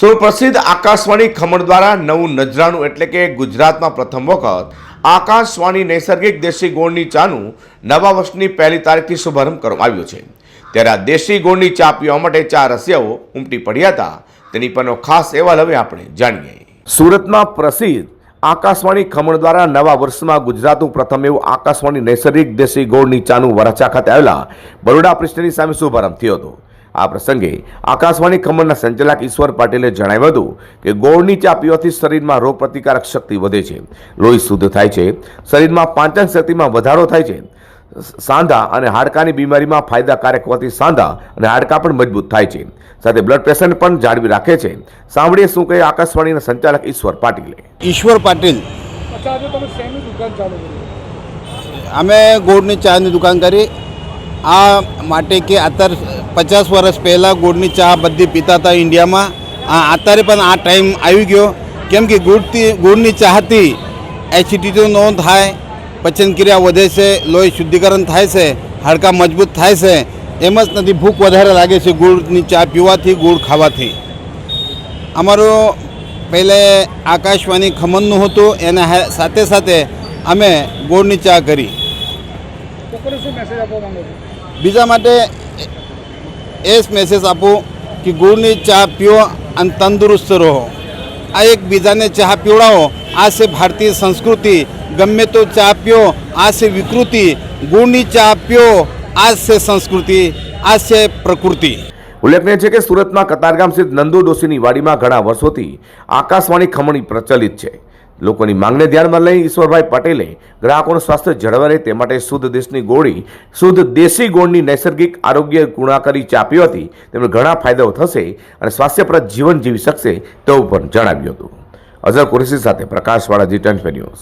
સુપ્રસિદ્ધ આકાશવાણી ખમણ દ્વારા નવું નજરાણું એટલે કે ગુજરાતમાં પ્રથમ વખત આકાશવાણી નૈસર્ગિક દેશી ગોળની ચાનું નવા વર્ષની પહેલી તારીખથી શુભારંભ કરવામાં આવ્યો છે. ત્યારે આ દેશી ગોળની ચા પીવા માટે ચા રસિયાઓ ઉમટી પડ્યા હતા. તેની પરનો ખાસ અહેવાલ હવે આપણે જાણીએ. સુરતમાં પ્રસિદ્ધ આકાશવાણી ખમણ દ્વારા નવા વર્ષમાં ગુજરાતનું પ્રથમ એવું આકાશવાણી નૈસર્ગિક દેશી ગોળની ચાનું વરાછા ખાતે આવેલા બરોડા પ્રિસ્ટની સામે શુભારંભ થયો હતો. આ પ્રસંગે આકાશવાણી ખમણના સંચાલક ઈશ્વર પાટીલે જણાવ્યું હતું કે ગોળની ચા પીવાથી શરીરમાં રોગ પ્રતિકારક શક્તિ વધે છે. લોહી શુદ્ધ થાય છે. શરીરમાં પાંચન શક્તિમાં વધારો થાય છે. સાંધા અને હાડકાની બીમારીમાં ફાયદાકારક હોવાથી સાંધા અને હાડકાં પણ મજબૂત થાય છે. સાથે બ્લડ પ્રેશર પણ જાળવી રાખે છે. સાંભળીએ શું કહે આકાશવાણીના સંચાલક ઈશ્વર પાટીલે. ઈશ્વર પાટીલ. અમે ગોળની ચાની દુકાન કરી. આ માટે કે અત્યારે પચાસ વર્ષ પહેલાં ગોળની ચા બધી પીતા હતા ઇન્ડિયામાં. આ અત્યારે પણ આ ટાઈમ આવી ગયો. કેમ કે ગુડથી ગુળની ચાહથી એસિડિટી ન થાય પચન ક્રિયા વધે છે લોહી શુદ્ધિકરણ થાય છે હાડકાં મજબૂત થાય છે એમ જ નથી ભૂખ વધારે લાગે છે ગુળની ચા પીવાથી ગુળ ખાવાથી. અમારું પહેલે આકાશવાણી ખમણનું હતું એના સાથે સાથે અમે ગોળની ચા કરી. બીજા માટે એ જ મેસેજ આપું કે ગુળની ચા પીઓ અને તંદુરસ્ત રહો. આ એકબીજાને ચા પીવડાવો. આ છે ભારતીય સંસ્કૃતિ. ગમે તો ચા પીઓ, આ છે વિકૃતિ. ગુળની ચા પીઓ, આ છે સંસ્કૃતિ, આ છે પ્રકૃતિ. ઉલ્લેખનીય છે કે સુરતમાં કતારગામ સ્થિત નંદુ ડોસીની વાડીમાં ઘણા વર્ષોથી આકાશવાણી ખમણી પ્રચલિત છે. લોકોની માંગને ધ્યાનમાં લઈ ઈશ્વરભાઈ પટેલે ગ્રાહકોનું સ્વાસ્થ્ય જળવાઈ રહે તે માટે શુદ્ધ દેશની ગોળી, શુદ્ધ દેશી ગોળની નૈસર્ગિક આરોગ્ય ગુણાકારી ચાપી હતી. તેમને ઘણા ફાયદાઓ થશે અને સ્વાસ્થ્યપ્રદ જીવન જીવી શકશે તેવું પણ જણાવ્યું હતું. અઝર કુરેશી સાથે પ્રકાશવાળા જી ટેન્ટ ન્યૂઝ.